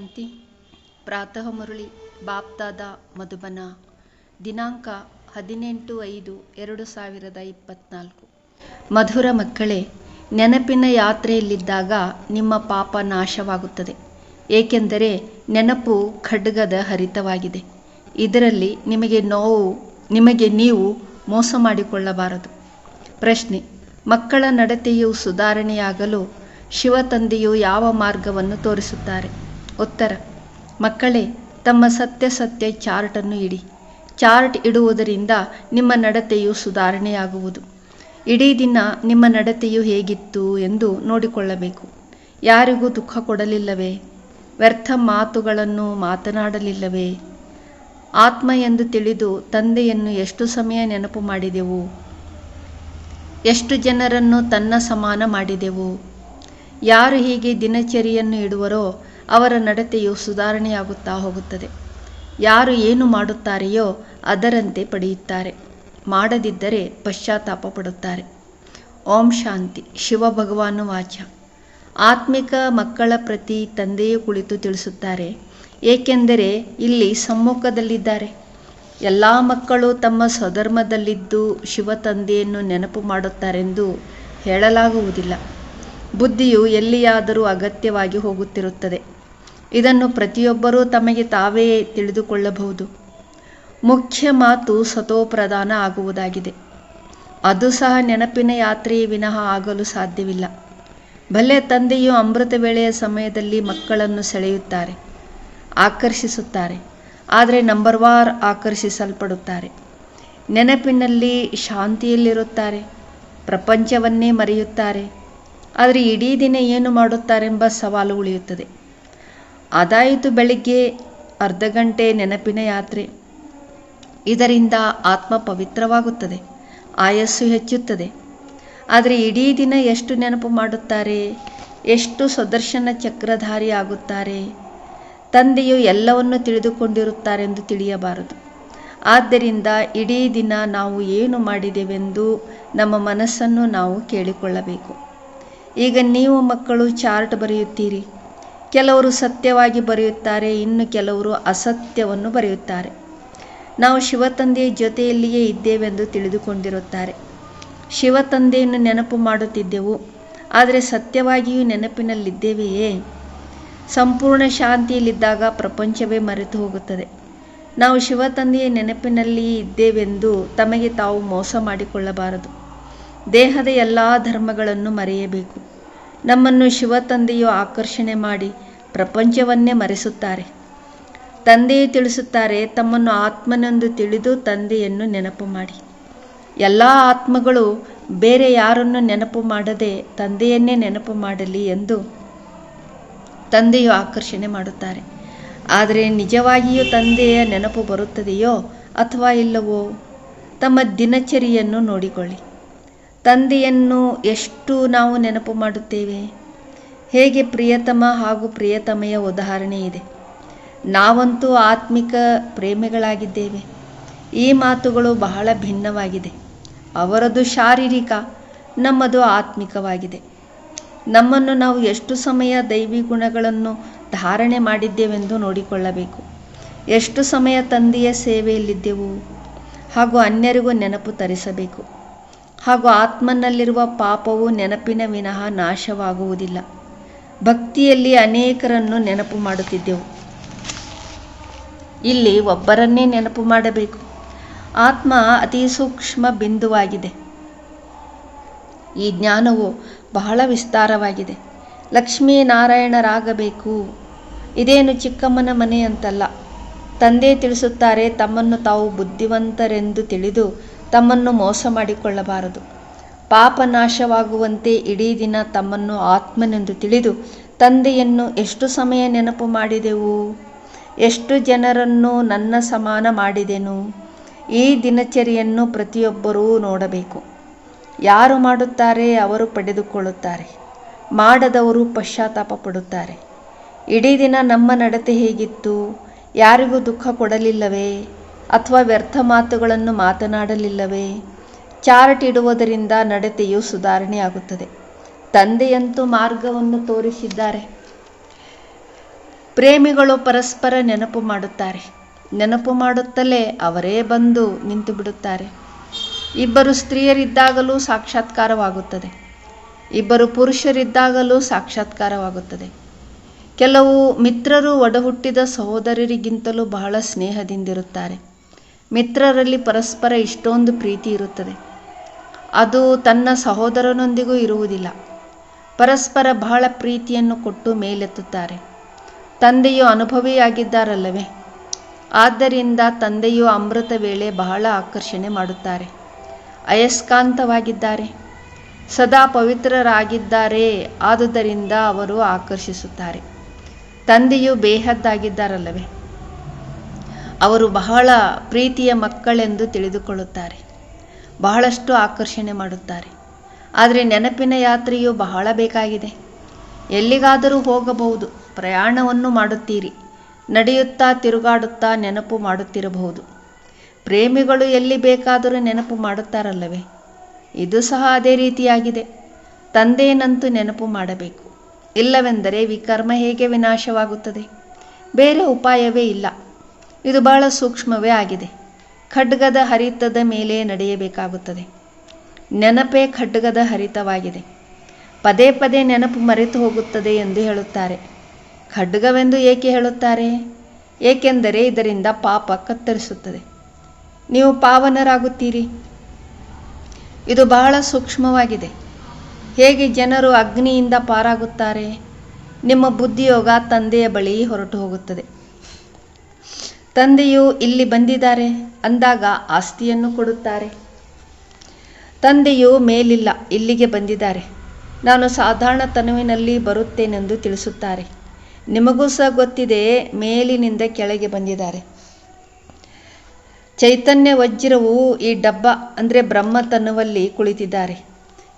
ಶಾಂತಿ ಪ್ರಾತಃ ಮುರಳಿ ಬಾಪ್ದಾದ ಮಧುಬನ. ದಿನಾಂಕ ಹದಿನೆಂಟು ಐದು ಎರಡು ಸಾವಿರದ ಇಪ್ಪತ್ನಾಲ್ಕು. ಮಧುರ ಮಕ್ಕಳೇ, ನೆನಪಿನ ಯಾತ್ರೆಯಲ್ಲಿದ್ದಾಗ ನಿಮ್ಮ ಪಾಪ ನಾಶವಾಗುತ್ತದೆ. ಏಕೆಂದರೆ ನೆನಪು ಖಡ್ಗದ ಹರಿತವಾಗಿದೆ. ಇದರಲ್ಲಿ ನಿಮಗೆ ನೋವು, ನಿಮಗೆ ನೀವು ಮೋಸ ಮಾಡಿಕೊಳ್ಳಬಾರದು. ಪ್ರಶ್ನೆ, ಮಕ್ಕಳ ನಡತೆಯು ಸುಧಾರಣೆಯಾಗಲು ಶಿವತಂದೆಯು ಯಾವ ಮಾರ್ಗವನ್ನು ತೋರಿಸುತ್ತಾರೆ? ಉತ್ತರ ಮಕ್ಕಳೇ, ತಮ್ಮ ಸತ್ಯ ಸತ್ಯ ಚಾರ್ಟನ್ನು ಇಡಿ. ಚಾರ್ಟ್ ಇಡುವುದರಿಂದ ನಿಮ್ಮ ನಡತೆಯು ಸುಧಾರಣೆಯಾಗುವುದು. ಇಡೀ ದಿನ ನಿಮ್ಮ ನಡತೆಯು ಹೇಗಿತ್ತು ಎಂದು ನೋಡಿಕೊಳ್ಳಬೇಕು. ಯಾರಿಗೂ ದುಃಖ ಕೊಡಲಿಲ್ಲವೇ? ವ್ಯರ್ಥ ಮಾತುಗಳನ್ನು ಮಾತನಾಡಲಿಲ್ಲವೇ? ಆತ್ಮ ಎಂದು ತಿಳಿದು ತಂದೆಯನ್ನು ಎಷ್ಟು ಸಮಯ ನೆನಪು ಮಾಡಿದೆವು? ಎಷ್ಟು ಜನರನ್ನು ತನ್ನ ಸಮಾನ ಮಾಡಿದೆವು? ಯಾರು ಹೀಗೆ ದಿನಚರಿಯನ್ನು ಇಡುವರೋ ಅವರ ನಡತೆಯು ಸುಧಾರಣೆಯಾಗುತ್ತಾ ಹೋಗುತ್ತದೆ. ಯಾರು ಏನು ಮಾಡುತ್ತಾರೆಯೋ ಅದರಂತೆ ಪಡೆಯುತ್ತಾರೆ. ಮಾಡದಿದ್ದರೆ ಪಶ್ಚಾತ್ತಾಪ ಪಡುತ್ತಾರೆ. ಓಂ ಶಾಂತಿ. ಶಿವ ಭಗವಾನು ವಾಚ. ಆತ್ಮಿಕ ಮಕ್ಕಳ ಪ್ರತಿ ತಂದೆಯೇ ಕುಳಿತು ತಿಳಿಸುತ್ತಾರೆ. ಏಕೆಂದರೆ ಇಲ್ಲಿ ಸಮ್ಮುಖದಲ್ಲಿದ್ದಾರೆ. ಎಲ್ಲ ಮಕ್ಕಳು ತಮ್ಮ ಸ್ವಧರ್ಮದಲ್ಲಿದ್ದು ಶಿವ ತಂದೆಯನ್ನು ನೆನಪು ಮಾಡುತ್ತಾರೆಂದು ಹೇಳಲಾಗುವುದಿಲ್ಲ. ಬುದ್ಧಿಯು ಎಲ್ಲಿಯಾದರೂ ಅಗತ್ಯವಾಗಿ ಹೋಗುತ್ತಿರುತ್ತದೆ. ಇದನ್ನು ಪ್ರತಿಯೊಬ್ಬರೂ ತಮಗೆ ತಾವೇ ತಿಳಿದುಕೊಳ್ಳಬಹುದು. ಮುಖ್ಯ ಮಾತು ಸತೋಪ್ರದಾನ ಆಗುವುದಾಗಿದೆ. ಅದು ಸಹ ನೆನಪಿನ ಯಾತ್ರೆಯೇ ವಿನಃ ಆಗಲು ಸಾಧ್ಯವಿಲ್ಲ. ಭಲೆ ತಂದೆಯು ಅಮೃತ ವೇಳೆಯ ಸಮಯದಲ್ಲಿ ಮಕ್ಕಳನ್ನು ಸೆಳೆಯುತ್ತಾರೆ, ಆಕರ್ಷಿಸುತ್ತಾರೆ, ಆದರೆ ನಂಬರ್ ವಾರ್ ಆಕರ್ಷಿಸಲ್ಪಡುತ್ತಾರೆ. ನೆನಪಿನಲ್ಲಿ ಶಾಂತಿಯಲ್ಲಿರುತ್ತಾರೆ, ಪ್ರಪಂಚವನ್ನೇ ಮರೆಯುತ್ತಾರೆ, ಆದರೆ ಇಡೀ ದಿನ ಏನು ಮಾಡುತ್ತಾರೆಂಬ ಸವಾಲು ಉಳಿಯುತ್ತದೆ. ಅದಾಯಿತು ಬೆಳಿಗ್ಗೆ ಅರ್ಧ ಗಂಟೆ ನೆನಪಿನ ಯಾತ್ರೆ. ಇದರಿಂದ ಆತ್ಮ ಪವಿತ್ರವಾಗುತ್ತದೆ, ಆಯಸ್ಸು ಹೆಚ್ಚುತ್ತದೆ. ಆದರೆ ಇಡೀ ದಿನ ಎಷ್ಟು ನೆನಪು ಮಾಡುತ್ತಾರೆ, ಎಷ್ಟು ಸುದರ್ಶನ ಚಕ್ರಧಾರಿ ಆಗುತ್ತಾರೆ, ತಂದೆಯು ಎಲ್ಲವನ್ನು ತಿಳಿದುಕೊಂಡಿರುತ್ತಾರೆಂದು ತಿಳಿಯಬಾರದು. ಆದ್ದರಿಂದ ಇಡೀ ದಿನ ನಾವು ಏನು ಮಾಡಿದೆವೆಂದು ನಮ್ಮ ಮನಸ್ಸನ್ನು ನಾವು ಕೇಳಿಕೊಳ್ಳಬೇಕು. ಈಗ ನೀವು ಮಕ್ಕಳು ಚಾರ್ಟ್ ಬರೆಯುತ್ತೀರಿ. ಕೆಲವರು ಸತ್ಯವಾಗಿ ಬರೆಯುತ್ತಾರೆ, ಇನ್ನು ಕೆಲವರು ಅಸತ್ಯವನ್ನು ಬರೆಯುತ್ತಾರೆ. ನಾವು ಶಿವತಂದೆಯ ಜೊತೆಯಲ್ಲಿಯೇ ಇದ್ದೇವೆಂದು ತಿಳಿದುಕೊಂಡಿರುತ್ತಾರೆ. ಶಿವತಂದೆಯನ್ನು ನೆನಪು ಮಾಡುತ್ತಿದ್ದೆವು, ಆದರೆ ಸತ್ಯವಾಗಿಯೂ ನೆನಪಿನಲ್ಲಿದ್ದೇವೆಯೇ? ಸಂಪೂರ್ಣ ಶಾಂತಿಯಲ್ಲಿದ್ದಾಗ ಪ್ರಪಂಚವೇ ಮರೆತು ಹೋಗುತ್ತದೆ. ನಾವು ಶಿವತಂದೆಯ ನೆನಪಿನಲ್ಲಿ ಇದ್ದೇವೆಂದು ತಮಗೆ ತಾವು ಮೋಸ ಮಾಡಿಕೊಳ್ಳಬಾರದು. ದೇಹದ ಎಲ್ಲ ಧರ್ಮಗಳನ್ನು ಮರೆಯಬೇಕು. ನಮ್ಮನ್ನು ಶಿವ ತಂದೆಯು ಆಕರ್ಷಣೆ ಮಾಡಿ ಪ್ರಪಂಚವನ್ನೇ ಮರೆಸುತ್ತಾರೆ. ತಂದೆಯು ತಿಳಿಸುತ್ತಾರೆ, ತಮ್ಮನ್ನು ಆತ್ಮನೆಂದು ತಿಳಿದು ತಂದೆಯನ್ನು ನೆನಪು ಮಾಡಿ. ಎಲ್ಲ ಆತ್ಮಗಳು ಬೇರೆ ಯಾರನ್ನು ನೆನಪು ಮಾಡದೆ ತಂದೆಯನ್ನೇ ನೆನಪು ಮಾಡಲಿ ಎಂದು ತಂದೆಯು ಆಕರ್ಷಣೆ ಮಾಡುತ್ತಾರೆ. ಆದರೆ ನಿಜವಾಗಿಯೂ ತಂದೆಯ ನೆನಪು ಬರುತ್ತದೆಯೋ ಅಥವಾ ಇಲ್ಲವೋ, ತಮ್ಮ ದಿನಚರಿಯನ್ನು ನೋಡಿಕೊಳ್ಳಿ. ತಂದೆಯನ್ನು ಎಷ್ಟು ನಾವು ನೆನಪು ಮಾಡುತ್ತೇವೆ? ಹೇಗೆ ಪ್ರಿಯತಮ ಹಾಗೂ ಪ್ರಿಯತಮೆಯ ಉದಾಹರಣೆ ಇದೆ. ನಾವಂತೂ ಆತ್ಮಿಕ ಪ್ರೇಮಿಗಳಾಗಿದ್ದೇವೆ. ಈ ಮಾತುಗಳು ಬಹಳ ಭಿನ್ನವಾಗಿದೆ. ಅವರದು ಶಾರೀರಿಕ, ನಮ್ಮದು ಆತ್ಮಿಕವಾಗಿದೆ. ನಮ್ಮನ್ನು ನಾವು ಎಷ್ಟು ಸಮಯ ದೈವಿ ಗುಣಗಳನ್ನು ಧಾರಣೆ ಮಾಡಿದ್ದೇವೆಂದು ನೋಡಿಕೊಳ್ಳಬೇಕು. ಎಷ್ಟು ಸಮಯ ತಂದೆಯ ಸೇವೆಯಲ್ಲಿದ್ದೆವು ಹಾಗೂ ಅನ್ಯರಿಗೂ ನೆನಪು ತರಿಸಬೇಕು. ಹಾಗೂ ಆತ್ಮನಲ್ಲಿರುವ ಪಾಪವು ನೆನಪಿನ ವಿನಃ ನಾಶವಾಗುವುದಿಲ್ಲ. ಭಕ್ತಿಯಲ್ಲಿ ಅನೇಕರನ್ನು ನೆನಪು ಮಾಡುತ್ತಿದ್ದೆವು. ಇಲ್ಲಿ ಒಬ್ಬರನ್ನೇ ನೆನಪು ಮಾಡಬೇಕು. ಆತ್ಮ ಅತಿ ಸೂಕ್ಷ್ಮ ಬಿಂದುವಾಗಿದೆ. ಈ ಜ್ಞಾನವು ಬಹಳ ವಿಸ್ತಾರವಾಗಿದೆ. ಲಕ್ಷ್ಮೀನಾರಾಯಣರಾಗಬೇಕು. ಇದೇನು ಚಿಕ್ಕಮ್ಮನ ಮನೆ ಅಂತಲ್ಲ ತಂದೆ ತಿಳಿಸುತ್ತಾರೆ, ತಮ್ಮನ್ನು ತಾವು ಬುದ್ಧಿವಂತರೆಂದು ತಿಳಿದು ತಮ್ಮನ್ನು ಮೋಸ ಮಾಡಿಕೊಳ್ಳಬಾರದು. ಪಾಪ ನಾಶವಾಗುವಂತೆ ಇಡೀ ದಿನ ತಮ್ಮನ್ನು ಆತ್ಮನೆಂದು ತಿಳಿದು ತಂದೆಯನ್ನು ಎಷ್ಟು ಸಮಯ ನೆನಪು ಮಾಡಿದೆವು? ಎಷ್ಟು ಜನರನ್ನು ನನ್ನ ಸಮಾನ ಮಾಡಿದೆನು? ಈ ದಿನಚರಿಯನ್ನು ಪ್ರತಿಯೊಬ್ಬರೂ ನೋಡಬೇಕು. ಯಾರು ಮಾಡುತ್ತಾರೆ ಅವರು ಪಡೆದುಕೊಳ್ಳುತ್ತಾರೆ. ಮಾಡದವರು ಪಶ್ಚಾತ್ತಾಪ ಪಡುತ್ತಾರೆ. ಇಡೀ ದಿನ ನಮ್ಮ ನಡತೆ ಹೇಗಿತ್ತು? ಯಾರಿಗೂ ದುಃಖ ಕೊಡಲಿಲ್ಲವೇ? ಅಥವಾ ವ್ಯರ್ಥ ಮಾತುಗಳನ್ನು ಮಾತನಾಡಲಿಲ್ಲವೇ? ಚಾರ್ಟ್ ಇಡುವುದರಿಂದ ನಡತೆಯು ಸುಧಾರಣೆಯಾಗುತ್ತದೆ. ತಂದೆಯಂತೂ ಮಾರ್ಗವನ್ನು ತೋರಿಸಿದ್ದಾರೆ. ಪ್ರೇಮಿಗಳು ಪರಸ್ಪರ ನೆನಪು ಮಾಡುತ್ತಾರೆ. ನೆನಪು ಮಾಡುತ್ತಲೇ ಅವರೇ ಬಂದು ನಿಂತು ಬಿಡುತ್ತಾರೆ. ಇಬ್ಬರು ಸ್ತ್ರೀಯರಿದ್ದಾಗಲೂ ಸಾಕ್ಷಾತ್ಕಾರವಾಗುತ್ತದೆ. ಇಬ್ಬರು ಪುರುಷರಿದ್ದಾಗಲೂ ಸಾಕ್ಷಾತ್ಕಾರವಾಗುತ್ತದೆ. ಕೆಲವು ಮಿತ್ರರು ಒಡಹುಟ್ಟಿದ ಸಹೋದರರಿಗಿಂತಲೂ ಬಹಳ ಸ್ನೇಹದಿಂದಿರುತ್ತಾರೆ. ಮಿತ್ರರಲ್ಲಿ ಪರಸ್ಪರ ಇಷ್ಟೊಂದು ಪ್ರೀತಿ ಇರುತ್ತದೆ. ಅದು ತನ್ನ ಸಹೋದರನೊಂದಿಗೂ ಇರುವುದಿಲ್ಲ. ಪರಸ್ಪರ ಬಹಳ ಪ್ರೀತಿಯನ್ನು ಕೊಟ್ಟು ಮೇಲೆತ್ತುತ್ತಾರೆ. ತಂದೆಯು ಅನುಭವಿಯಾಗಿದ್ದಾರಲ್ಲವೇ? ಆದ್ದರಿಂದ ತಂದೆಯು ಅಮೃತ ವೇಳೆ ಬಹಳ ಆಕರ್ಷಣೆ ಮಾಡುತ್ತಾರೆ. ಅಯಸ್ಕಾಂತವಾಗಿದ್ದಾರೆ. ಸದಾ ಪವಿತ್ರರಾಗಿದ್ದಾರೆ, ಆದುದರಿಂದ ಅವರು ಆಕರ್ಷಿಸುತ್ತಾರೆ. ತಂದೆಯು ಬೇಹದ್ದಾಗಿದ್ದಾರಲ್ಲವೇ? ಅವರು ಬಹಳ ಪ್ರೀತಿಯ ಮಕ್ಕಳೆಂದು ತಿಳಿದುಕೊಳ್ಳುತ್ತಾರೆ. ಬಹಳಷ್ಟು ಆಕರ್ಷಣೆ ಮಾಡುತ್ತಾರೆ. ಆದರೆ ನೆನಪಿನ ಯಾತ್ರೆಯು ಬಹಳ ಬೇಕಾಗಿದೆ. ಎಲ್ಲಿಗಾದರೂ ಹೋಗಬಹುದು, ಪ್ರಯಾಣವನ್ನು ಮಾಡುತ್ತೀರಿ. ನಡೆಯುತ್ತಾ ತಿರುಗಾಡುತ್ತಾ ನೆನಪು ಮಾಡುತ್ತಿರಬಹುದು. ಪ್ರೇಮಿಗಳು ಎಲ್ಲಿ ಬೇಕಾದರೂ ನೆನಪು ಮಾಡುತ್ತಾರಲ್ಲವೇ? ಇದು ಸಹ ಅದೇ ರೀತಿಯಾಗಿದೆ. ತಂದೆಯನ್ನಂತೂ ನೆನಪು ಮಾಡಬೇಕು. ಇಲ್ಲವೆಂದರೆ ವಿಕರ್ಮ ಹೇಗೆ ವಿನಾಶವಾಗುತ್ತದೆ? ಬೇರೆ ಉಪಾಯವೇ ಇಲ್ಲ. ಇದು ಬಹಳ ಸೂಕ್ಷ್ಮವೇ ಆಗಿದೆ. ಖಡ್ಗದ ಹರಿತದ ಮೇಲೆ ನಡೆಯಬೇಕಾಗುತ್ತದೆ. ನೆನಪೇ ಖಡ್ಗದ ಹರಿತವಾಗಿದೆ. ಪದೇ ಪದೇ ನೆನಪು ಮರೆತು ಹೋಗುತ್ತದೆ ಎಂದು ಹೇಳುತ್ತಾರೆ. ಖಡ್ಗವೆಂದು ಏಕೆ ಹೇಳುತ್ತಾರೆ? ಏಕೆಂದರೆ ಇದರಿಂದ ಪಾಪ ಕತ್ತರಿಸುತ್ತದೆ. ನೀವು ಪಾವನರಾಗುತ್ತೀರಿ. ಇದು ಬಹಳ ಸೂಕ್ಷ್ಮವಾಗಿದೆ. ಹೇಗೆ ಜನರು ಅಗ್ನಿಯಿಂದ ಪಾರಾಗುತ್ತಾರೆ? ನಿಮ್ಮ ಬುದ್ಧಿಯೋಗ ತಂದೆಯ ಬಳಿ ಹೊರಟು ಹೋಗುತ್ತದೆ. ತಂದೆಯು ಇಲ್ಲಿ ಬಂದಿದ್ದಾರೆ ಅಂದಾಗ ಆಸ್ತಿಯನ್ನು ಕೊಡುತ್ತಾರೆ. ತಂದೆಯು ಮೇಲಿಲ್ಲ, ಇಲ್ಲಿಗೆ ಬಂದಿದ್ದಾರೆ. ನಾನು ಸಾಧಾರಣ ತನುವಿನಲ್ಲಿ ಬರುತ್ತೇನೆಂದು ತಿಳಿಸುತ್ತಾರೆ. ನಿಮಗೂ ಸಹ ಗೊತ್ತಿದೆ, ಮೇಲಿನಿಂದ ಕೆಳಗೆ ಬಂದಿದ್ದಾರೆ. ಚೈತನ್ಯ ವಜ್ರವು ಈ ಡಬ್ಬ, ಅಂದರೆ ಬ್ರಹ್ಮ ತನ್ನುವಲ್ಲಿ ಕುಳಿತಿದ್ದಾರೆ.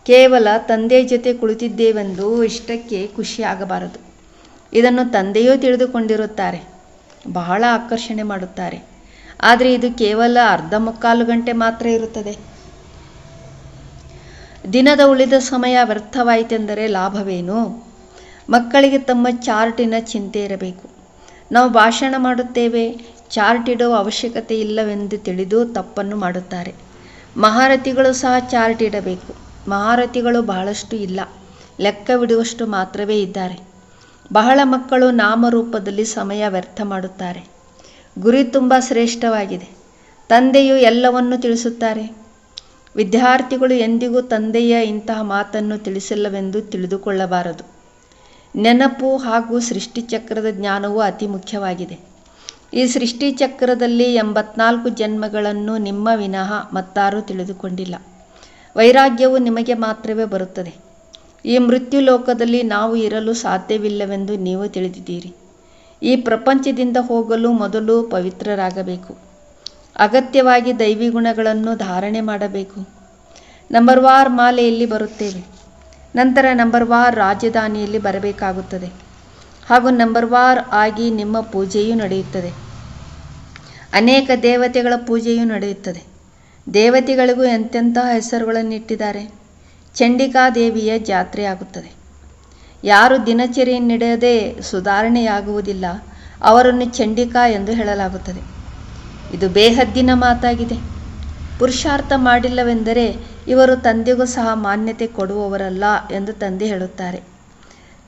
ಕೇವಲ ತಂದೆಯ ಜೊತೆ ಕುಳಿತಿದ್ದೇವೆಂದು ಇಷ್ಟಕ್ಕೆ ಖುಷಿಯಾಗಬಾರದು. ಇದನ್ನು ತಂದೆಯೂ ತಿಳಿದುಕೊಂಡಿರುತ್ತಾರೆ. ಬಹಳ ಆಕರ್ಷಣೆ ಮಾಡುತ್ತಾರೆ. ಆದರೆ ಇದು ಕೇವಲ ಅರ್ಧ ಮುಕ್ಕಾಲು ಗಂಟೆ ಮಾತ್ರ ಇರುತ್ತದೆ. ದಿನದ ಉಳಿದ ಸಮಯ ವ್ಯರ್ಥವಾಯಿತೆಂದರೆ ಲಾಭವೇನು? ಮಕ್ಕಳಿಗೆ ತಮ್ಮ ಚಾರ್ಟಿನ ಚಿಂತೆ ಇರಬೇಕು. ನಾವು ಭಾಷಣ ಮಾಡುತ್ತೇವೆ, ಚಾರ್ಟ್ ಇಡುವ ಅವಶ್ಯಕತೆ ಇಲ್ಲವೆಂದು ತಿಳಿದು ತಪ್ಪನ್ನು ಮಾಡುತ್ತಾರೆ. ಮಹಾರಥಿಗಳು ಸಹ ಚಾರ್ಟ್ ಇಡಬೇಕು. ಮಹಾರಥಿಗಳು ಬಹಳಷ್ಟು ಇಲ್ಲ. ಲೆಕ್ಕವಿಡುವಷ್ಟು ಮಾತ್ರವೇ ಇದ್ದಾರೆ. ಬಹಳ ಮಕ್ಕಳು ನಾಮರೂಪದಲ್ಲಿ ಸಮಯ ವ್ಯರ್ಥ ಮಾಡುತ್ತಾರೆ. ಗುರಿ ತುಂಬ ಶ್ರೇಷ್ಠವಾಗಿದೆ. ತಂದೆಯು ಎಲ್ಲವನ್ನು ತಿಳಿಸುತ್ತಾರೆ. ವಿದ್ಯಾರ್ಥಿಗಳು ಎಂದಿಗೂ ತಂದೆಯ ಇಂತಹ ಮಾತನ್ನು ತಿಳಿಸಿಲ್ಲವೆಂದು ತಿಳಿದುಕೊಳ್ಳಬಾರದು. ನೆನಪು ಹಾಗೂ ಸೃಷ್ಟಿಚಕ್ರದ ಜ್ಞಾನವು ಅತಿ ಮುಖ್ಯವಾಗಿದೆ. ಈ ಸೃಷ್ಟಿಚಕ್ರದಲ್ಲಿ ಎಂಬತ್ನಾಲ್ಕು ಜನ್ಮಗಳನ್ನು ನಿಮ್ಮ ವಿನಃ ಮತ್ತಾರೂ ತಿಳಿದುಕೊಂಡಿಲ್ಲ. ವೈರಾಗ್ಯವು ನಿಮಗೆ ಮಾತ್ರವೇ ಬರುತ್ತದೆ. ಈ ಮೃತ್ಯು ಲೋಕದಲ್ಲಿ ನಾವು ಇರಲು ಸಾಧ್ಯವಿಲ್ಲವೆಂದು ನೀವು ತಿಳಿದಿದ್ದೀರಿ. ಈ ಪ್ರಪಂಚದಿಂದ ಹೋಗಲು ಮೊದಲು ಪವಿತ್ರರಾಗಬೇಕು. ಅಗತ್ಯವಾಗಿ ದೈವಿ ಗುಣಗಳನ್ನು ಧಾರಣೆ ಮಾಡಬೇಕು. ನಂಬರ್ ವಾರ್ ಮಾಲೆಯಲ್ಲಿ ಬರುತ್ತೇವೆ. ನಂತರ ನಂಬರ್ ವಾರ್ ರಾಜಧಾನಿಯಲ್ಲಿ ಬರಬೇಕಾಗುತ್ತದೆ. ಹಾಗೂ ನಂಬರ್ ವಾರ್ ಆಗಿ ನಿಮ್ಮ ಪೂಜೆಯೂ ನಡೆಯುತ್ತದೆ. ಅನೇಕ ದೇವತೆಗಳ ಪೂಜೆಯೂ ನಡೆಯುತ್ತದೆ. ದೇವತೆಗಳಿಗೂ ಎಂತೆಂತಹ ಹೆಸರುಗಳನ್ನು ಇಟ್ಟಿದ್ದಾರೆ ಚಂಡಿಕಾ ದೇವಿಯ ಜಾತ್ರೆ ಆಗುತ್ತದೆ. ಯಾರು ದಿನಚರಿಯನ್ನಿಡದೆ ಸುಧಾರಣೆಯಾಗುವುದಿಲ್ಲ, ಅವರನ್ನು ಚಂಡಿಕಾ ಎಂದು ಹೇಳಲಾಗುತ್ತದೆ. ಇದು ಬೇಹದ್ದಿನ ಮಾತಾಗಿದೆ. ಪುರುಷಾರ್ಥ ಮಾಡಿಲ್ಲವೆಂದರೆ ಇವರು ತಂದೆಗೂ ಸಹ ಮಾನ್ಯತೆ ಕೊಡುವವರಲ್ಲ ಎಂದು ತಂದೆ ಹೇಳುತ್ತಾರೆ.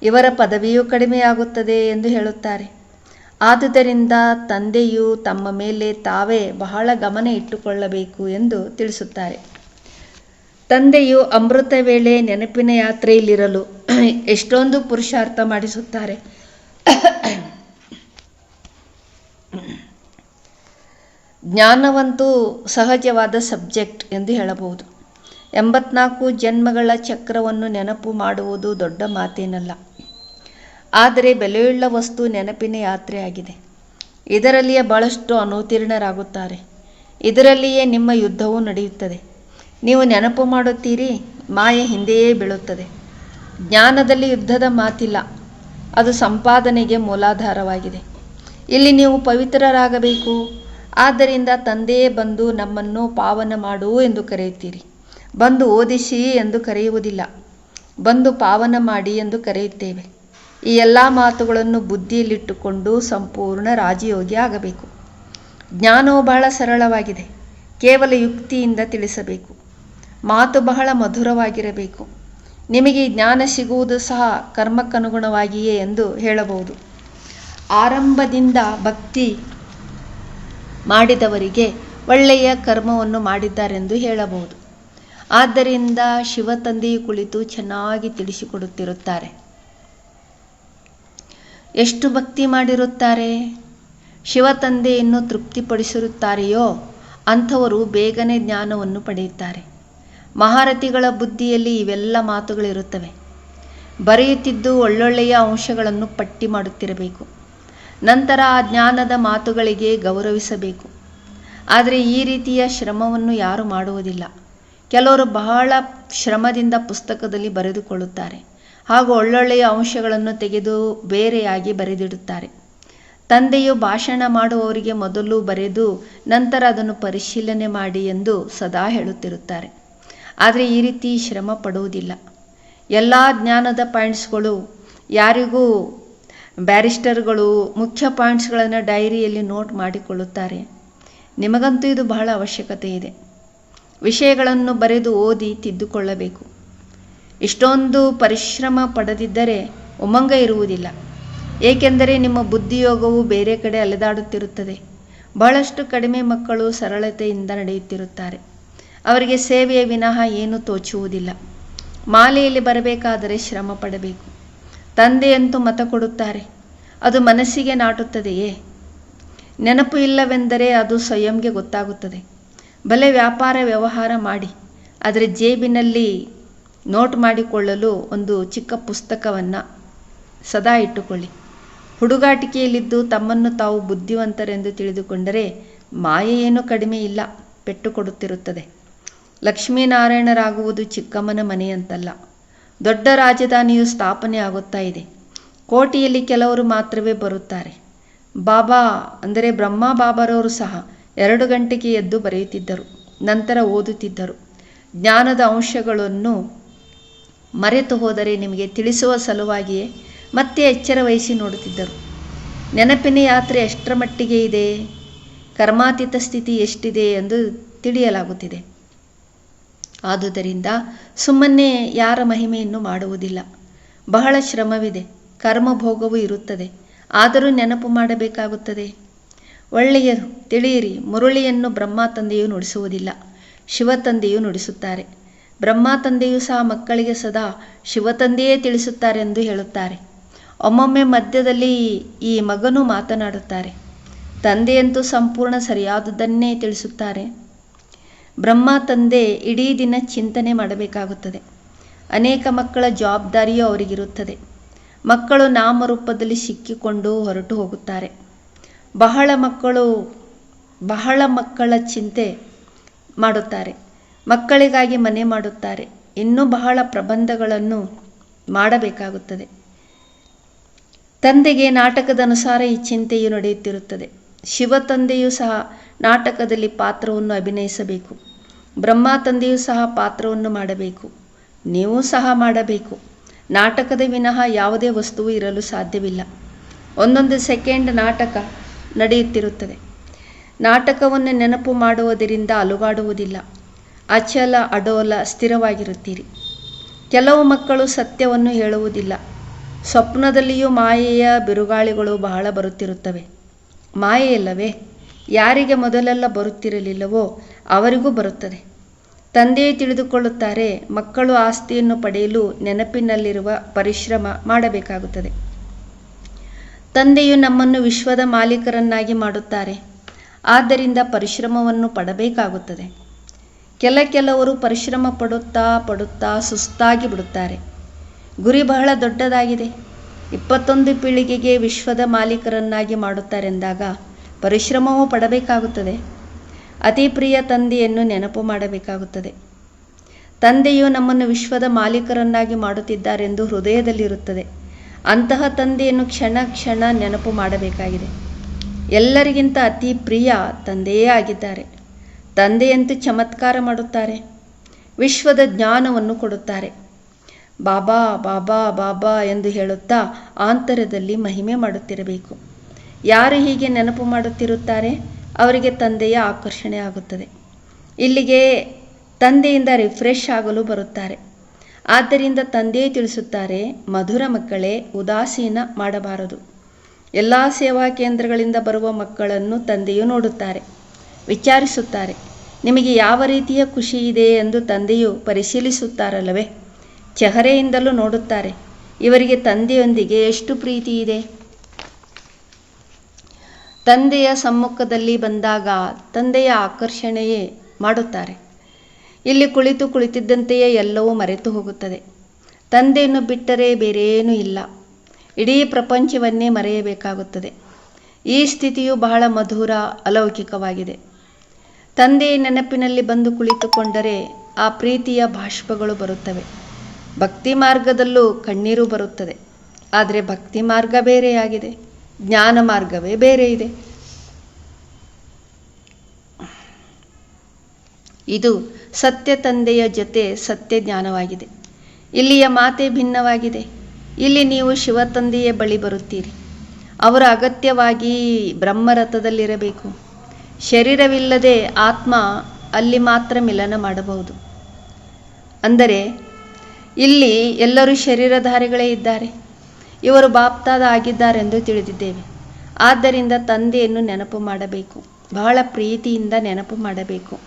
ಇವರ ಪದವಿಯೂ ಕಡಿಮೆಯಾಗುತ್ತದೆ ಎಂದು ಹೇಳುತ್ತಾರೆ. ಆದುದರಿಂದ ತಂದೆಯು ತಮ್ಮ ಮೇಲೆ ತಾವೇ ಬಹಳ ಗಮನ ಇಟ್ಟುಕೊಳ್ಳಬೇಕು ಎಂದು ತಿಳಿಸುತ್ತಾರೆ. ತಂದೆಯು ಅಮೃತ ವೇಳೆ ನೆನಪಿನ ಯಾತ್ರೆಯಲ್ಲಿರಲು ಎಷ್ಟೊಂದು ಪುರುಷಾರ್ಥ ಮಾಡಿಸುತ್ತಾರೆ. ಜ್ಞಾನವಂತೂ ಸಹಜವಾದ ಸಬ್ಜೆಕ್ಟ್ ಎಂದು ಹೇಳಬಹುದು. ಎಂಬತ್ನಾಲ್ಕು ಜನ್ಮಗಳ ಚಕ್ರವನ್ನು ನೆನಪು ಮಾಡುವುದು ದೊಡ್ಡ ಮಾತೇನಲ್ಲ. ಆದರೆ ಬೆಲೆಯುಳ್ಳ ವಸ್ತು ನೆನಪಿನ ಯಾತ್ರೆಯಾಗಿದೆ ಇದರಲ್ಲಿಯೇ ಬಹಳಷ್ಟು ಅನುತೀರ್ಣರಾಗುತ್ತಾರೆ. ಇದರಲ್ಲಿಯೇ ನಿಮ್ಮ ಯುದ್ಧವೂ ನಡೆಯುತ್ತದೆ. ನೀವು ನೆನಪು ಮಾಡುತ್ತೀರಿ, ಮಾಯೆ ಹಿಂದೆಯೇ ಬೀಳುತ್ತದೆ. ಜ್ಞಾನದಲ್ಲಿ ಯುದ್ಧದ ಮಾತಿಲ್ಲ, ಅದು ಸಂಪಾದನೆಗೆ ಮೂಲಾಧಾರವಾಗಿದೆ. ಇಲ್ಲಿ ನೀವು ಪವಿತ್ರರಾಗಬೇಕು, ಆದ್ದರಿಂದ ತಂದೆಯೇ ಬಂದು ನಮ್ಮನ್ನು ಪಾವನ ಮಾಡು ಎಂದು ಕರೆಯುತ್ತೀರಿ. ಬಂದು ಓದಿಸಿ ಎಂದು ಕರೆಯುವುದಿಲ್ಲ, ಬಂದು ಪಾವನ ಮಾಡಿ ಎಂದು ಕರೆಯುತ್ತೇವೆ. ಈ ಎಲ್ಲ ಮಾತುಗಳನ್ನು ಬುದ್ಧಿಯಲ್ಲಿಟ್ಟುಕೊಂಡು ಸಂಪೂರ್ಣ ರಾಜಯೋಗಿ ಆಗಬೇಕು. ಜ್ಞಾನವು ಬಹಳ ಸರಳವಾಗಿದೆ, ಕೇವಲ ಯುಕ್ತಿಯಿಂದ ತಿಳಿಸಬೇಕು. ಮಾತು ಬಹಳ ಮಧುರವಾಗಿರಬೇಕು. ನಿಮಗೆ ಜ್ಞಾನ ಸಿಗುವುದು ಸಹ ಕರ್ಮಕ್ಕನುಗುಣವಾಗಿಯೇ ಎಂದು ಹೇಳಬಹುದು. ಆರಂಭದಿಂದ ಭಕ್ತಿ ಮಾಡಿದವರಿಗೆ ಒಳ್ಳೆಯ ಕರ್ಮವನ್ನು ಮಾಡಿದ್ದಾರೆಂದು ಹೇಳಬಹುದು. ಆದ್ದರಿಂದ ಶಿವ ತಂದೆಯು ಕುಳಿತು ಚೆನ್ನಾಗಿ ತಿಳಿಸಿಕೊಡುತ್ತಿರುತ್ತಾರೆ. ಎಷ್ಟು ಭಕ್ತಿ ಮಾಡಿರುತ್ತಾರೆ? ಶಿವತಂದೆಯನ್ನು ತೃಪ್ತಿಪಡಿಸಿರುತ್ತಾರೆಯೋ? ಅಂಥವರು ಬೇಗನೆ ಜ್ಞಾನವನ್ನು ಪಡೆಯುತ್ತಾರೆ. ಮಹಾರಥಿಗಳ ಬುದ್ಧಿಯಲ್ಲಿ ಇವೆಲ್ಲ ಮಾತುಗಳಿರುತ್ತವೆ. ಬರೆಯುತ್ತಿದ್ದು ಒಳ್ಳೊಳ್ಳೆಯ ಅಂಶಗಳನ್ನು ಪಟ್ಟಿ ಮಾಡುತ್ತಿರಬೇಕು. ನಂತರ ಆ ಜ್ಞಾನದ ಮಾತುಗಳಿಗೆ ಗೌರವಿಸಬೇಕು. ಆದರೆ ಈ ರೀತಿಯ ಶ್ರಮವನ್ನು ಯಾರು ಮಾಡುವುದಿಲ್ಲ. ಕೆಲವರು ಬಹಳ ಶ್ರಮದಿಂದ ಪುಸ್ತಕದಲ್ಲಿ ಬರೆದುಕೊಳ್ಳುತ್ತಾರೆ. ಹಾಗೂ ಒಳ್ಳೊಳ್ಳೆಯ ಅಂಶಗಳನ್ನು ತೆಗೆದು ಬೇರೆಯಾಗಿ ಬರೆದಿಡುತ್ತಾರೆ. ತಂದೆಯು ಭಾಷಣ ಮಾಡುವವರಿಗೆ ಮೊದಲು ಬರೆದು ನಂತರ ಅದನ್ನು ಪರಿಶೀಲನೆ ಮಾಡಿ ಎಂದು ಸದಾ ಹೇಳುತ್ತಿರುತ್ತಾರೆ. ಆದರೆ ಈ ರೀತಿ ಶ್ರಮ ಪಡುವುದಿಲ್ಲ. ಎಲ್ಲ ಜ್ಞಾನದ ಪಾಯಿಂಟ್ಸ್ಗಳು ಯಾರಿಗೂ ಬ್ಯಾರಿಸ್ಟರ್ಗಳು ಮುಖ್ಯ ಪಾಯಿಂಟ್ಸ್ಗಳನ್ನು ಡೈರಿಯಲ್ಲಿ ನೋಟ್ ಮಾಡಿಕೊಳ್ಳುತ್ತಾರೆ. ನಿಮಗಂತೂ ಇದು ಬಹಳ ಅವಶ್ಯಕತೆ ಇದೆ. ವಿಷಯಗಳನ್ನು ಬರೆದು ಓದಿ ತಿದ್ದುಕೊಳ್ಳಬೇಕು. ಇಷ್ಟೊಂದು ಪರಿಶ್ರಮ ಪಡೆದಿದ್ದರೆ ಉಮಂಗ ಇರುವುದಿಲ್ಲ. ಏಕೆಂದರೆ ನಿಮ್ಮ ಬುದ್ಧಿಯೋಗವು ಬೇರೆ ಕಡೆ ಅಲೆದಾಡುತ್ತಿರುತ್ತದೆ. ಬಹಳಷ್ಟು ಕಡಿಮೆ ಮಕ್ಕಳು ಸರಳತೆಯಿಂದ ನಡೆಯುತ್ತಿರುತ್ತಾರೆ. ಅವರಿಗೆ ಸೇವೆಯ ವಿನಃ ಏನೂ ತೋಚುವುದಿಲ್ಲ. ಮಾಲೆಯಲ್ಲಿ ಬರಬೇಕಾದರೆ ಶ್ರಮ ಪಡಬೇಕು. ತಂದೆಯಂತೂ ಮತ ಕೊಡುತ್ತಾರೆ. ಅದು ಮನಸ್ಸಿಗೆ ನಾಟುತ್ತದೆಯೇ? ನೆನಪು ಇಲ್ಲವೆಂದರೆ ಅದು ಸ್ವಯಂಗೆ ಗೊತ್ತಾಗುತ್ತದೆ. ಬಲೆ ವ್ಯಾಪಾರ ವ್ಯವಹಾರ ಮಾಡಿ, ಆದರೆ ಜೇಬಿನಲ್ಲಿ ನೋಟ್ ಮಾಡಿಕೊಳ್ಳಲು ಒಂದು ಚಿಕ್ಕ ಪುಸ್ತಕವನ್ನು ಸದಾ ಇಟ್ಟುಕೊಳ್ಳಿ. ಹುಡುಗಾಟಿಕೆಯಲ್ಲಿದ್ದು ತಮ್ಮನ್ನು ತಾವು ಬುದ್ಧಿವಂತರೆಂದು ತಿಳಿದುಕೊಂಡರೆ ಮಾಯೆ ಏನೂ ಕಡಿಮೆ ಇಲ್ಲ, ಪೆಟ್ಟು ಕೊಡುತ್ತಿರುತ್ತದೆ. ಲಕ್ಷ್ಮೀನಾರಾಯಣರಾಗುವುದು ಚಿಕ್ಕಮ್ಮನ ಮನೆಯಂತಲ್ಲ. ದೊಡ್ಡ ರಾಜಧಾನಿಯು ಸ್ಥಾಪನೆ ಆಗುತ್ತಾ ಇದೆ. ಕೋಟಿಯಲ್ಲಿ ಕೆಲವರು ಮಾತ್ರವೇ ಬರುತ್ತಾರೆ. ಬಾಬಾ ಅಂದರೆ ಬ್ರಹ್ಮ ಬಾಬಾರವರು ಸಹ ಎರಡು ಗಂಟೆಗೆ ಎದ್ದು ಬರೆಯುತ್ತಿದ್ದರು, ನಂತರ ಓದುತ್ತಿದ್ದರು. ಜ್ಞಾನದ ಅಂಶಗಳನ್ನು ಮರೆತು ಹೋದರೆ ನಿಮಗೆ ತಿಳಿಸುವ ಸಲುವಾಗಿಯೇ ಮತ್ತೆ ಎಚ್ಚರ ವಹಿಸಿ ನೋಡುತ್ತಿದ್ದರು. ನೆನಪಿನ ಯಾತ್ರೆ ಎಷ್ಟರ ಮಟ್ಟಿಗೆ ಇದೆ? ಕರ್ಮಾತೀತ ಸ್ಥಿತಿ ಎಷ್ಟಿದೆ ಎಂದು ತಿಳಿಯಲಾಗುತ್ತಿದೆ. ಆದುದರಿಂದ ಸುಮ್ಮನೆ ಯಾರ ಮಹಿಮೆಯನ್ನು ಮಾಡುವುದಿಲ್ಲ. ಬಹಳ ಶ್ರಮವಿದೆ, ಕರ್ಮಭೋಗವೂ ಇರುತ್ತದೆ. ಆದರೂ ನೆನಪು ಮಾಡಬೇಕಾಗುತ್ತದೆ. ಒಳ್ಳೆಯದು, ತಿಳಿಯಿರಿ, ಮುರುಳಿಯನ್ನು ಬ್ರಹ್ಮ ತಂದೆಯು ನುಡಿಸುವುದಿಲ್ಲ, ಶಿವ ತಂದೆಯು ನುಡಿಸುತ್ತಾರೆ. ಬ್ರಹ್ಮ ತಂದೆಯು ಸಹ ಮಕ್ಕಳಿಗೆ ಸದಾ ಶಿವ ತಂದೆಯೇ ತಿಳಿಸುತ್ತಾರೆ ಎಂದು ಹೇಳುತ್ತಾರೆ. ಒಮ್ಮೊಮ್ಮೆ ಮಧ್ಯದಲ್ಲಿ ಈ ಮಗನು ಮಾತನಾಡುತ್ತಾರೆ, ತಂದೆಯಂತೂ ಸಂಪೂರ್ಣ ಸರಿಯಾದುದನ್ನೇ ತಿಳಿಸುತ್ತಾರೆ. ಬ್ರಹ್ಮ ತಂದೆ ಇಡೀ ದಿನ ಚಿಂತನೆ ಮಾಡಬೇಕಾಗುತ್ತದೆ. ಅನೇಕ ಮಕ್ಕಳ ಜವಾಬ್ದಾರಿಯೂ ಅವರಿಗಿರುತ್ತದೆ. ಮಕ್ಕಳು ನಾಮರೂಪದಲ್ಲಿ ಸಿಕ್ಕಿಕೊಂಡು ಹೊರಟು ಹೋಗುತ್ತಾರೆ. ಬಹಳ ಮಕ್ಕಳು, ಬಹಳ ಮಕ್ಕಳ ಚಿಂತೆ ಮಾಡುತ್ತಾರೆ. ಮಕ್ಕಳಿಗಾಗಿ ಮನೆ ಮಾಡುತ್ತಾರೆ. ಇನ್ನೂ ಬಹಳ ಪ್ರಬಂಧಗಳನ್ನು ಮಾಡಬೇಕಾಗುತ್ತದೆ. ತಂದೆಗೆ ನಾಟಕದ ಅನುಸಾರ ಈ ಚಿಂತೆಯು ನಡೆಯುತ್ತಿರುತ್ತದೆ. ಶಿವ ತಂದೆಯೂ ಸಹ ನಾಟಕದಲ್ಲಿ ಪಾತ್ರವನ್ನು ಅಭಿನಯಿಸಬೇಕು. ಬ್ರಹ್ಮ ತಂದೆಯೂ ಸಹ ಪಾತ್ರವನ್ನು ಮಾಡಬೇಕು. ನೀವು ಸಹ ಮಾಡಬೇಕು. ನಾಟಕದ ವಿನಃ ಯಾವುದೇ ವಸ್ತುವು ಇರಲು ಸಾಧ್ಯವಿಲ್ಲ. ಒಂದೊಂದು ಸೆಕೆಂಡ್ ನಾಟಕ ನಡೆಯುತ್ತಿರುತ್ತದೆ. ನಾಟಕವನ್ನು ನೆನಪು ಮಾಡುವುದರಿಂದ ಅಲುಗಾಡುವುದಿಲ್ಲ. ಅಚಲ, ಅಡೋಲ, ಸ್ಥಿರವಾಗಿರುತ್ತೀರಿ. ಕೆಲವು ಮಕ್ಕಳು ಸತ್ಯವನ್ನು ಹೇಳುವುದಿಲ್ಲ. ಸ್ವಪ್ನದಲ್ಲಿಯೂ ಮಾಯೆಯ ಬಿರುಗಾಳಿಗಳು ಬಹಳ ಬರುತ್ತಿರುತ್ತವೆ. ಮಾಯೆಯಲ್ಲವೇ? ಯಾರಿಗೆ ಮೊದಲೆಲ್ಲ ಬರುತ್ತಿರಲಿಲ್ಲವೋ ಅವರಿಗೂ ಬರುತ್ತದೆ. ತಂದೆಯೇ ತಿಳಿದುಕೊಳ್ಳುತ್ತಾರೆ, ಮಕ್ಕಳು ಆಸ್ತಿಯನ್ನು ಪಡೆಯಲು ನೆನಪಿನಲ್ಲಿರುವ ಪರಿಶ್ರಮ ಮಾಡಬೇಕಾಗುತ್ತದೆ. ತಂದೆಯು ನಮ್ಮನ್ನು ವಿಶ್ವದ ಮಾಲೀಕರನ್ನಾಗಿ ಮಾಡುತ್ತಾರೆ, ಆದ್ದರಿಂದ ಪರಿಶ್ರಮವನ್ನು ಪಡಬೇಕಾಗುತ್ತದೆ. ಕೆಲ ಕೆಲವರು ಪರಿಶ್ರಮ ಪಡುತ್ತಾ ಪಡುತ್ತಾ ಸುಸ್ತಾಗಿ ಬಿಡುತ್ತಾರೆ. ಗುರಿ ಬಹಳ ದೊಡ್ಡದಾಗಿದೆ. ಇಪ್ಪತ್ತೊಂದು ಪೀಳಿಗೆಗೆ ವಿಶ್ವದ ಮಾಲೀಕರನ್ನಾಗಿ ಮಾಡುತ್ತಾರೆಂದಾಗ ಪರಿಶ್ರಮವೂ ಪಡಬೇಕಾಗುತ್ತದೆ. ಅತಿ ಪ್ರಿಯ ತಂದೆಯನ್ನು ನೆನಪು ಮಾಡಬೇಕಾಗುತ್ತದೆ. ತಂದೆಯು ನಮ್ಮನ್ನು ವಿಶ್ವದ ಮಾಲೀಕರನ್ನಾಗಿ ಮಾಡುತ್ತಿದ್ದಾರೆಂದು ಹೃದಯದಲ್ಲಿರುತ್ತದೆ. ಅಂತಹ ತಂದೆಯನ್ನು ಕ್ಷಣ ಕ್ಷಣ ನೆನಪು ಮಾಡಬೇಕಾಗಿದೆ. ಎಲ್ಲರಿಗಿಂತ ಅತಿ ಪ್ರಿಯ ತಂದೆಯೇ ಆಗಿದ್ದಾರೆ. ತಂದೆಯಂತೂ ಚಮತ್ಕಾರ ಮಾಡುತ್ತಾರೆ. ವಿಶ್ವದ ಜ್ಞಾನವನ್ನು ಕೊಡುತ್ತಾರೆ. ಬಾಬಾ ಬಾಬಾ ಬಾಬಾ ಎಂದು ಹೇಳುತ್ತಾ ಆಂತರ್ಯದಲ್ಲಿ ಮಹಿಮೆ ಮಾಡುತ್ತಿರಬೇಕು. ಯಾರು ಹೀಗೆ ನೆನಪು ಮಾಡುತ್ತಿರುತ್ತಾರೆ? ಅವರಿಗೆ ತಂದೆಯ ಆಕರ್ಷಣೆ ಆಗುತ್ತದೆ. ಇಲ್ಲಿಗೆ ತಂದೆಯಿಂದ ರಿಫ್ರೆಶ್ ಆಗಲು ಬರುತ್ತಾರೆ. ಆದ್ದರಿಂದ ತಂದೆಯೇ ತಿಳಿಸುತ್ತಾರೆ, ಮಧುರ ಮಕ್ಕಳೇ, ಉದಾಸೀನ ಮಾಡಬಾರದು. ಎಲ್ಲ ಸೇವಾ ಕೇಂದ್ರಗಳಿಂದ ಬರುವ ಮಕ್ಕಳನ್ನು ತಂದೆಯು ನೋಡುತ್ತಾರೆ, ವಿಚಾರಿಸುತ್ತಾರೆ. ನಿಮಗೆ ಯಾವ ರೀತಿಯ ಖುಷಿ ಇದೆ ಎಂದು ತಂದೆಯು ಪರಿಶೀಲಿಸುತ್ತಾರಲ್ಲವೇ? ಚಹರೆಯಿಂದಲೂ ನೋಡುತ್ತಾರೆ. ಇವರಿಗೆ ತಂದೆಯೊಂದಿಗೆ ಎಷ್ಟು ಪ್ರೀತಿ ಇದೆ? ತಂದೆಯ ಸಮ್ಮುಖದಲ್ಲಿ ಬಂದಾಗ ತಂದೆಯ ಆಕರ್ಷಣೆಯೇ ಮಾಡುತ್ತಾರೆ. ಇಲ್ಲಿ ಕುಳಿತು ಕುಳಿತಿದ್ದಂತೆಯೇ ಎಲ್ಲವೂ ಮರೆತು ಹೋಗುತ್ತದೆ. ತಂದೆಯನ್ನು ಬಿಟ್ಟರೆ ಬೇರೇನೂ ಇಲ್ಲ. ಇಡೀ ಪ್ರಪಂಚವನ್ನೇ ಮರೆಯಬೇಕಾಗುತ್ತದೆ. ಈ ಸ್ಥಿತಿಯು ಬಹಳ ಮಧುರ, ಅಲೌಕಿಕವಾಗಿದೆ. ತಂದೆಯ ನೆನಪಿನಲ್ಲಿ ಬಂದು ಕುಳಿತುಕೊಂಡರೆ ಆ ಪ್ರೀತಿಯ ಬಾಷ್ಪಗಳು ಬರುತ್ತವೆ. ಭಕ್ತಿ ಮಾರ್ಗದಲ್ಲೂ ಕಣ್ಣೀರು ಬರುತ್ತದೆ. ಆದರೆ ಭಕ್ತಿ ಮಾರ್ಗ ಬೇರೆಯಾಗಿದೆ. ಜ್ಞಾನ ಮಾರ್ಗವೇ ಬೇರೆ ಇದೆ. ಇದು ಸತ್ಯ ತಂದೆಯ ಜೊತೆ ಸತ್ಯ ಜ್ಞಾನವಾಗಿದೆ. ಇಲ್ಲಿಯ ಮಾತೆ ಭಿನ್ನವಾಗಿದೆ. ಇಲ್ಲಿ ನೀವು ಶಿವ ತಂದೆಯ ಬಳಿ ಬರುತ್ತೀರಿ. ಅವರು ಅಗತ್ಯವಾಗಿ ಬ್ರಹ್ಮರಥದಲ್ಲಿರಬೇಕು. ಶರೀರವಿಲ್ಲದೆ ಆತ್ಮ ಅಲ್ಲಿ ಮಾತ್ರ ಮಿಲನ ಮಾಡಬಹುದು. ಅಂದರೆ ಇಲ್ಲಿ ಎಲ್ಲರೂ ಶರೀರಧಾರಿಗಳೇ ಇದ್ದಾರೆ. ಇವರು ಬಾಪ್ತಾದ ಆಗಿದ್ದಾರೆಂದು ತಿಳಿದಿದ್ದೇವೆ. ಆದ್ದರಿಂದ ತಂದೆಯನ್ನು ನೆನಪು ಮಾಡಬೇಕು. ಬಹಳ ಪ್ರೀತಿಯಿಂದ ನೆನಪು ಮಾಡಬೇಕು.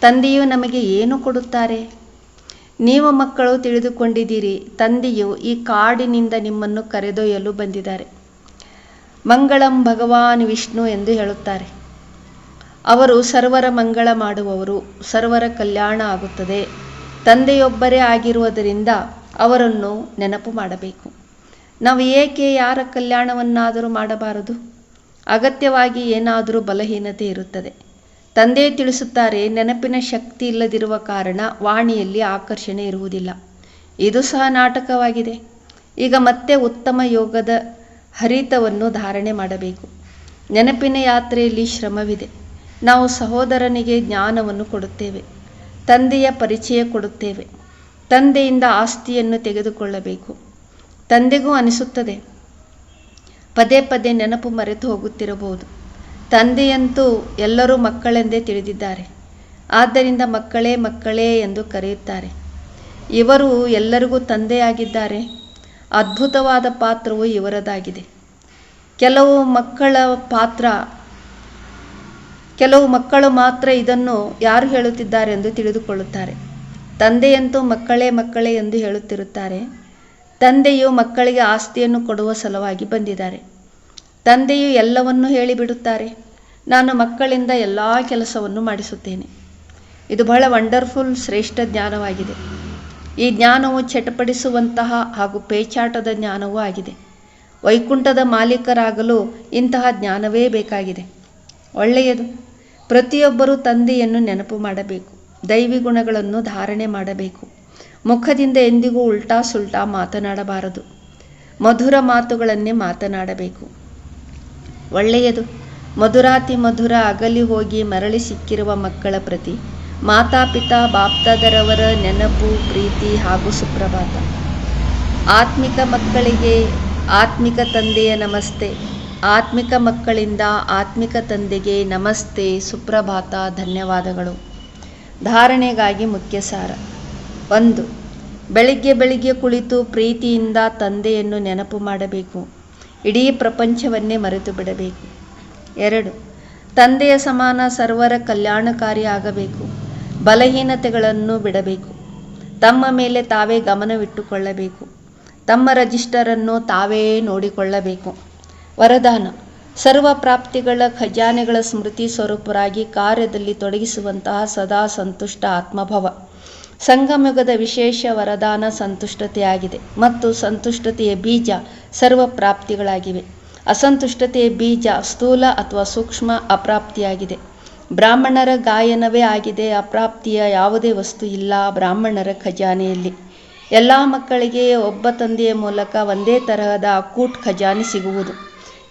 ತಂದೆಯು ನಮಗೆ ಏನು ಕೊಡುತ್ತಾರೆ? ನೀವು ಮಕ್ಕಳು ತಿಳಿದುಕೊಂಡಿದ್ದೀರಿ, ತಂದೆಯು ಈ ಕಾಡಿನಿಂದ ನಿಮ್ಮನ್ನು ಕರೆದೊಯ್ಯಲು ಬಂದಿದ್ದಾರೆ. ಮಂಗಳಂ ಭಗವಾನ್ ವಿಷ್ಣು ಎಂದು ಹೇಳುತ್ತಾರೆ. ಅವರು ಸರ್ವರ ಮಂಗಳ ಮಾಡುವವರು, ಸರ್ವರ ಕಲ್ಯಾಣ ಆಗುತ್ತದೆ. ತಂದೆಯೊಬ್ಬರೇ ಆಗಿರುವುದರಿಂದ ಅವರನ್ನು ನೆನಪು ಮಾಡಬೇಕು. ನಾವು ಏಕೆ ಯಾರ ಕಲ್ಯಾಣವನ್ನಾದರೂ ಮಾಡಬಾರದು? ಅಗತ್ಯವಾಗಿ ಏನಾದರೂ ಬಲಹೀನತೆ ಇರುತ್ತದೆ. ತಂದೆ ತಿಳಿಸುತ್ತಾರೆ, ನೆನಪಿನ ಶಕ್ತಿ ಇಲ್ಲದಿರುವ ಕಾರಣ ವಾಣಿಯಲ್ಲಿ ಆಕರ್ಷಣೆ ಇರುವುದಿಲ್ಲ. ಇದು ಸಹ ನಾಟಕವಾಗಿದೆ. ಈಗ ಮತ್ತೆ ಉತ್ತಮ ಯೋಗದ ಹರಿತವನ್ನು ಧಾರಣೆ ಮಾಡಬೇಕು. ನೆನಪಿನ ಯಾತ್ರೆಯಲ್ಲಿ ಶ್ರಮವಿದೆ. ನಾವು ಸಹೋದರನಿಗೆ ಜ್ಞಾನವನ್ನು ಕೊಡುತ್ತೇವೆ. ತಂದೆಯ ಪರಿಚಯ ಕೊಡುತ್ತೇವೆ. ತಂದೆಯಿಂದ ಆಸ್ತಿಯನ್ನು ತೆಗೆದುಕೊಳ್ಳಬೇಕು. ತಂದೆಗೂ ಅನಿಸುತ್ತದೆ. ಪದೇ ಪದೇ ನೆನಪು ಮರೆತು ಹೋಗುತ್ತಿರಬಹುದು. ತಂದೆಯಂತೂ ಎಲ್ಲರೂ ಮಕ್ಕಳೆಂದೇ ತಿಳಿದಿದ್ದಾರೆ. ಆದ್ದರಿಂದ ಮಕ್ಕಳೇ ಮಕ್ಕಳೇ ಎಂದು ಕರೆಯುತ್ತಾರೆ. ಇವರು ಎಲ್ಲರಿಗೂ ತಂದೆಯಾಗಿದ್ದಾರೆ. ಅದ್ಭುತವಾದ ಪಾತ್ರವು ಇವರದಾಗಿದೆ. ಕೆಲವು ಮಕ್ಕಳ ಪಾತ್ರ, ಕೆಲವು ಮಕ್ಕಳು ಮಾತ್ರ ಇದನ್ನು ಯಾರು ಹೇಳುತ್ತಿದ್ದಾರೆ ಎಂದು ತಿಳಿದುಕೊಳ್ಳುತ್ತಾರೆ. ತಂದೆಯಂತೂ ಮಕ್ಕಳೇ ಮಕ್ಕಳೇ ಎಂದು ಹೇಳುತ್ತಿರುತ್ತಾರೆ. ತಂದೆಯು ಮಕ್ಕಳಿಗೆ ಆಸ್ತಿಯನ್ನು ಕೊಡುವ ಸಲುವಾಗಿ ಬಂದಿದ್ದಾರೆ. ತಂದೆಯು ಎಲ್ಲವನ್ನೂ ಹೇಳಿಬಿಡುತ್ತಾರೆ. ನಾನು ಮಕ್ಕಳಿಂದ ಎಲ್ಲ ಕೆಲಸವನ್ನು ಮಾಡಿಸುತ್ತೇನೆ. ಇದು ಬಹಳ ವಂಡರ್ಫುಲ್ ಶ್ರೇಷ್ಠ ಜ್ಞಾನವಾಗಿದೆ. ಈ ಜ್ಞಾನವು ಚಟಪಡಿಸುವಂತಹ ಹಾಗೂ ಪೇಚಾಟದ ಜ್ಞಾನವೂ ಆಗಿದೆ. ವೈಕುಂಠದ ಮಾಲೀಕರಾಗಲು ಇಂತಹ ಜ್ಞಾನವೇ ಬೇಕಾಗಿದೆ. ಒಳ್ಳೆಯದು. ಪ್ರತಿಯೊಬ್ಬರೂ ತಂದೆಯನ್ನು ನೆನಪು ಮಾಡಬೇಕು. ದೈವಿ ಗುಣಗಳನ್ನು ಧಾರಣೆ ಮಾಡಬೇಕು. ಮುಖದಿಂದ ಎಂದಿಗೂ ಉಲ್ಟಾ ಸುಲ್ಟಾ ಮಾತನಾಡಬಾರದು. ಮಧುರ ಮಾತುಗಳನ್ನೇ ಮಾತನಾಡಬೇಕು. ಒಳ್ಳೆಯದು. ಮಧುರಾತಿ ಮಧುರ ಅಗಲಿ ಹೋಗಿ ಮರಳಿ ಸಿಕ್ಕಿರುವ ಮಕ್ಕಳ ಪ್ರತಿ ಮಾತಾಪಿತಾ ಬಾಪ್ತಾದರವರ ನೆನಪು, ಪ್ರೀತಿ ಹಾಗೂ ಸುಪ್ರಭಾತ. ಆತ್ಮಿಕ ಮಕ್ಕಳಿಗೆ ಆತ್ಮಿಕ ತಂದೆಯ ನಮಸ್ತೆ. ಆತ್ಮಿಕ ಮಕ್ಕಳಿಂದ ಆತ್ಮಿಕ ತಂದೆಗೆ ನಮಸ್ತೆ, ಸುಪ್ರಭಾತ, ಧನ್ಯವಾದಗಳು. ಧಾರಣೆಗಾಗಿ ಮುಖ್ಯ ಸಾರ ಒಂದು ಬೆಳಿಗ್ಗೆ ಬೆಳಿಗ್ಗೆ ಕುಳಿತು ಪ್ರೀತಿಯಿಂದ ತಂದೆಯನ್ನು ನೆನಪು ಮಾಡಬೇಕು. ಇಡೀ ಪ್ರಪಂಚವನ್ನೇ ಮರೆತು ಬಿಡಬೇಕು. ಎರಡು, ತಂದೆಯ ಸಮಾನ ಸರ್ವರ ಕಲ್ಯಾಣಕಾರಿ ಆಗಬೇಕು. ಬಲಹೀನತೆಗಳನ್ನು ಬಿಡಬೇಕು. ತಮ್ಮ ಮೇಲೆ ತಾವೇ ಗಮನವಿಟ್ಟುಕೊಳ್ಳಬೇಕು. ತಮ್ಮ ರಜಿಸ್ಟರನ್ನು ತಾವೇ ನೋಡಿಕೊಳ್ಳಬೇಕು. ವರದಾನ, ಸರ್ವ ಪ್ರಾಪ್ತಿಗಳ ಖಜಾನೆಗಳ ಸ್ಮೃತಿ ಸ್ವರೂಪರಾಗಿ ಕಾರ್ಯದಲ್ಲಿ ತೊಡಗಿಸುವಂತಹ ಸದಾ ಸಂತುಷ್ಟ ಆತ್ಮಭವ. ಸಂಗಮಯುಗದ ವಿಶೇಷ ವರದಾನ ಸಂತುಷ್ಟತೆಯಾಗಿದೆ ಮತ್ತು ಸಂತುಷ್ಟತೆಯ ಬೀಜ ಸರ್ವ ಪ್ರಾಪ್ತಿಗಳಾಗಿವೆ. ಅಸಂತುಷ್ಟತೆಯ ಬೀಜ ಸ್ಥೂಲ ಅಥವಾ ಸೂಕ್ಷ್ಮ ಅಪ್ರಾಪ್ತಿಯಾಗಿದೆ. ಬ್ರಾಹ್ಮಣರ ಗಾಯನವೇ ಆಗಿದೆ, ಅಪ್ರಾಪ್ತಿಯ ಯಾವುದೇ ವಸ್ತು ಇಲ್ಲ ಬ್ರಾಹ್ಮಣರ ಖಜಾನೆಯಲ್ಲಿ. ಎಲ್ಲ ಮಕ್ಕಳಿಗೆ ಒಬ್ಬ ತಂದೆಯ ಮೂಲಕ ಒಂದೇ ತರಹದ ಅಕೂಟ್ ಖಜಾನೆ ಸಿಗುವುದು.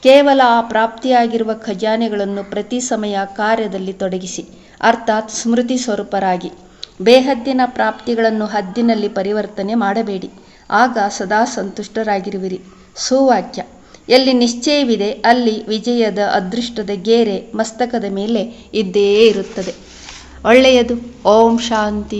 ಕೇವಲ ಆ ಪ್ರಾಪ್ತಿಯಾಗಿರುವ ಖಜಾನೆಗಳನ್ನು ಪ್ರತಿ ಸಮಯ ಕಾರ್ಯದಲ್ಲಿ ತೊಡಗಿಸಿ, ಅರ್ಥಾತ್ ಸ್ಮೃತಿ ಸ್ವರೂಪರಾಗಿ. ಬೇಹದ್ದಿನ ಪ್ರಾಪ್ತಿಗಳನ್ನು ಹದ್ದಿನಲ್ಲಿ ಪರಿವರ್ತನೆ ಮಾಡಬೇಡಿ. ಆಗ ಸದಾ ಸಂತುಷ್ಟರಾಗಿರುವಿರಿ. ಸುವಾಕ್ಯ. ಎಲ್ಲಿ ನಿಶ್ಚಯವಿದೆ, ಅಲ್ಲಿ ವಿಜಯದ ಅದೃಷ್ಟದ ಗೆರೆ ಮಸ್ತಕದ ಮೇಲೆ ಇದ್ದೇ ಇರುತ್ತದೆ. ಒಳ್ಳೆಯದು. ಓಂ ಶಾಂತಿ.